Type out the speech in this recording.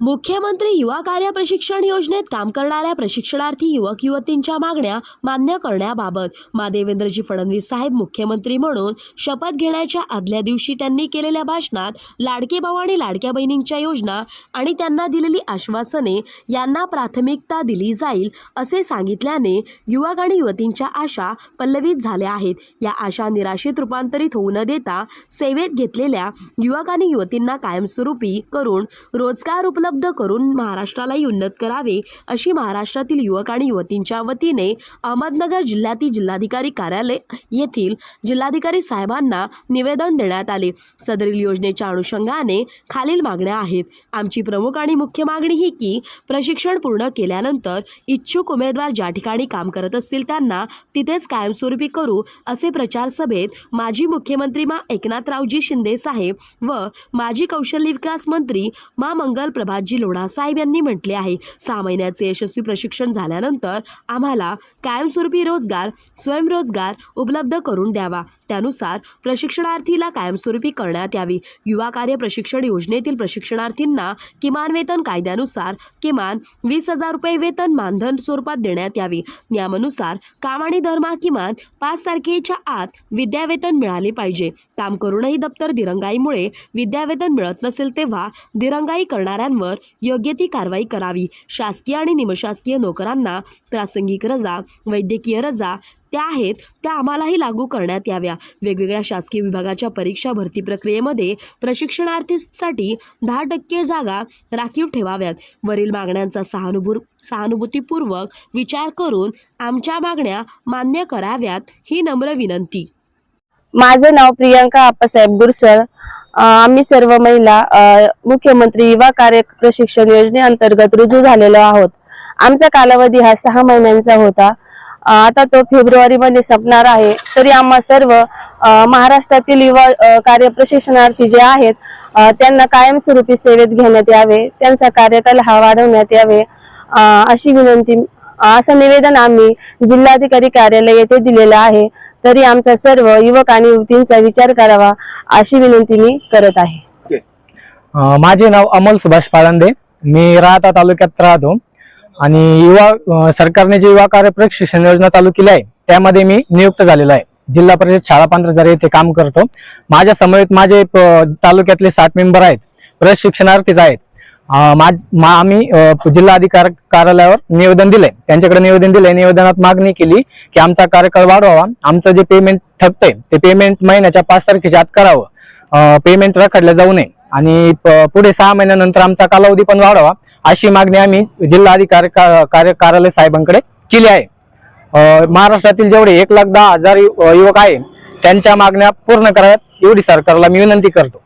मुख्यमंत्री युवा कार्य प्रशिक्षण योजनेत काम करणाऱ्या प्रशिक्षणार्थी युवक युवतींच्या मागण्या मान्य करण्याबाबत मा देवेंद्रजी फडणवीस साहेब मुख्यमंत्री म्हणून शपथ घेण्याच्या आदल्या दिवशी त्यांनी केलेल्या भाषणात लाडके भाऊ आणि लाडक्या बहिणींच्या योजना आणि त्यांना दिलेली आश्वासने यांना प्राथमिकता दिली जाईल असे सांगितल्याने युवक आणि युवतींच्या आशा पल्लवित झाल्या आहेत. या आशा निराशेत रूपांतरित होऊ न देता सेवेत घेतलेल्या युवक आणि युवतींना कायमस्वरूपी करून रोजगार उपलब्ध करून महाराष्ट्रालाही उन्नत करावे अशी महाराष्ट्रातील युवक आणि युवतींच्या वतीने अहमदनगर जिल्ह्यातील जिल्हाधिकारी कार्यालय येथील जिल्हाधिकारी साहेबांना निवेदन देण्यात आले. सदरील योजनेच्या अनुषंगाने खालील मागण्या आहेत. आमची प्रमुख आणि मुख्य मागणी ही की प्रशिक्षण पूर्ण केल्यानंतर इच्छुक उमेदवार ज्या ठिकाणी काम करत असतील त्यांना तिथेच कायमस्वरूपी करू असे प्रचार सभेत माजी मुख्यमंत्री मा एकनाथरावजी शिंदे साहेब व माजी कौशल्य विकास मंत्री मा मंगल प्रभा लोढा साहेब यांनी म्हटले आहे. सहा महिन्याचे यशस्वी प्रशिक्षण झाल्यानंतर आम्हाला कायमस्वरूपी रोजगार स्वयंरोजगार उपलब्ध करून द्यावा. त्यानुसार प्रशिक्षणार्थीला कायमस्वरूपी करण्यात यावी. युवा कार्य प्रशिक्षण योजनेतील प्रशिक्षणार्थींना किमान वेतन कायद्यानुसार किमान वीस हजार रुपये वेतन मानधन स्वरूपात देण्यात यावी. नियमानुसार काम आणि दरमहा किमान पाच तारखेच्या आत विद्यावेतन मिळाले पाहिजे. काम करूनही दप्तर दिरंगाईमुळे विद्यावेतन मिळत नसेल तेव्हा दिरंगाई करणाऱ्यांवर योग्य ती कारवाई करावी. शासकीय आणि निमशासकीय नोकरांना प्रासंगिक रजा वैद्यकीय रजा त्या आहेत त्या आम्हालाही लागू करण्यात याव्या. वेगवेगळ्या शासकीय विभागाच्या परीक्षा भरती प्रक्रियेमध्ये प्रशिक्षणार्थीसाठी दहा टक्के जागा राखीव ठेवाव्यात. वरील मागण्यांचा सहानुभू सहानुभूतीपूर्वक विचार करून आमच्या मागण्या मान्य कराव्यात ही नम्र विनंती. माझं नाव प्रियांका आप्पासाहेब गुरसळ. आम्ही सर्व महिला मुख्यमंत्री युवा कार्य प्रशिक्षण योजनेअंतर्गत रुजू झालेलो आहोत. आमचा कालावधी हा सहा महिन्यांचा होता. आता तो फेब्रुवारी मध्ये संपणार आहे. तरी आम्हा सर्व महाराष्ट्रातील युवा कार्य प्रशिक्षणार्थी जे आहेत त्यांना कायमस्वरूपी सेवेत घेण्यात यावे त्यांचा कार्यकाल हा वाढवण्यात यावे अशी विनंती असं निवेदन आम्ही जिल्हाधिकारी कार्यालय येथे दिलेलं आहे. तरी आमचा सर्व युवक आणि युवतींचा विचार करावा अशी विनंती मी करत आहे. माझे नाव अमोल सुभाष पाळंदे. मी राहता तालुक्यात राहतो आणि युवा सरकारने जे युवा कार्य प्रशिक्षण योजना चालू केली आहे त्यामध्ये मी नियुक्त झालेलो आहे. जिल्हा परिषद शाळा पांढरजार येथे काम करतो. माझ्या समवेत माझे प- तालुक्यातले सात मेंबर आहेत. प्रशिक्षणार्थीच आहेत. माझ मा- आम्ही जिल्हाधिकार कार्यालयावर निवेदन दिले त्यांच्याकडे निवेदन दिले निवेदनात मागणी केली की आमचा कार्यकाळ वाढवावा. आमचं जे पेमेंट थकतंय ते पेमेंट महिन्याच्या पाच तारखेच्या आत करावं. पेमेंट रखडलं जाऊ नये. आणि पुढे सहा महिन्यानंतर आमचा कालावधी पण वाढवा. अशी मागणी आम्ही जिल्हाधिकारी कार्य कार्यालय साहेबांकडे केली आहे. महाराष्ट्रातील जेवढे एक लाख दहा हजार युवक आहे त्यांच्या मागण्या पूर्ण कराव्यात. एवढी सरकारला मी विनंती करतो.